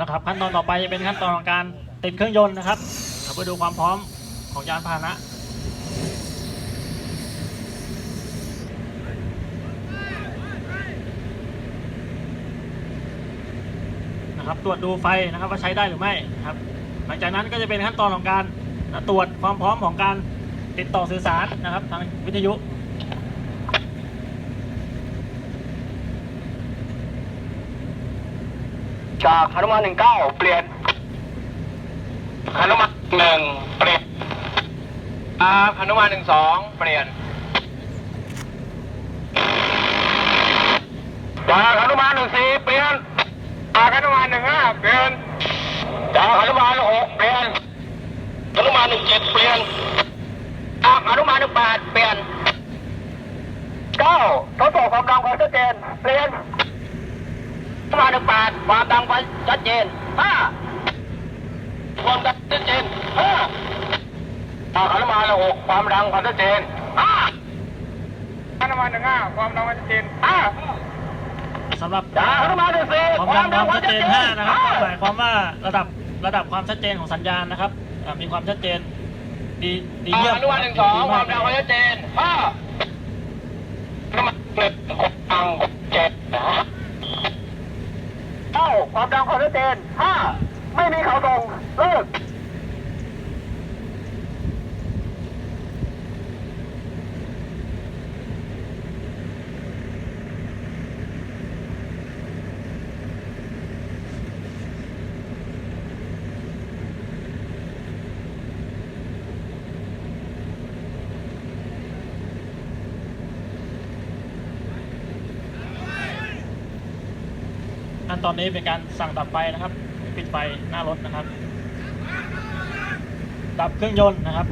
นะครับขั้นตอนต่อไปจะเป็นขั้นตอนของการติดเครื่องยนต์นะครับเราไปดูความพร้อมของยานพาหนะนะครับตรวจดูไฟนะครับว่าใช้ได้หรือไม่นะครับ หลังจากนั้นก็จะเป็นขั้นตอนของการตรวจความพร้อมของการติดต่อสื่อสารนะครับ ทางวิทยุ จากฮนุมานหนึ่งเก้าเปลี่ยนฮนุมานหนึ่งเปลี่ยนจากฮนุมานหนึ่งสองเปลี่ยนจากฮนุมานหนึ่งสี่เปลี่ยนจากฮนุมานหนึ่งห้าเปลี่ยนจากฮนุมานหกเปลี่ยนฮนุมานหนึ่งเจ็ดเปลี่ยนจากฮนุมานหนึ่งแปดเปลี่ยนเก้าทดสอบความดังความชัดเจนเปลี่ยน มาหนึ่งแปดความดังไฟชัดเจนห้าความดังชัดเจนห้าอาคานุมานหกความดังความชัดเจนห้าคานุมาหนึ่งห้าความดังความชัดเจนห้าสำหรับจาคานุมาหนึ่งสี่ความดังความชัดเจน5นะครับหมายความว่าระดับระดับความชัดเจนของสัญญาณนะครับมีความชัดเจน ดีดีเยี่ยมคานุมานหนึ่งสองความดังความชัดเจนห้าคานุมานหนึ่งความดังเจ็ดนะ ความดังความชัดเจนห้าไม่มีเขาส่งเลิก ขั้นตอนนี้เป็นการสั่งดับไฟนะครับ ปิดไฟหน้ารถนะครับ ดับเครื่องยนต์นะครับ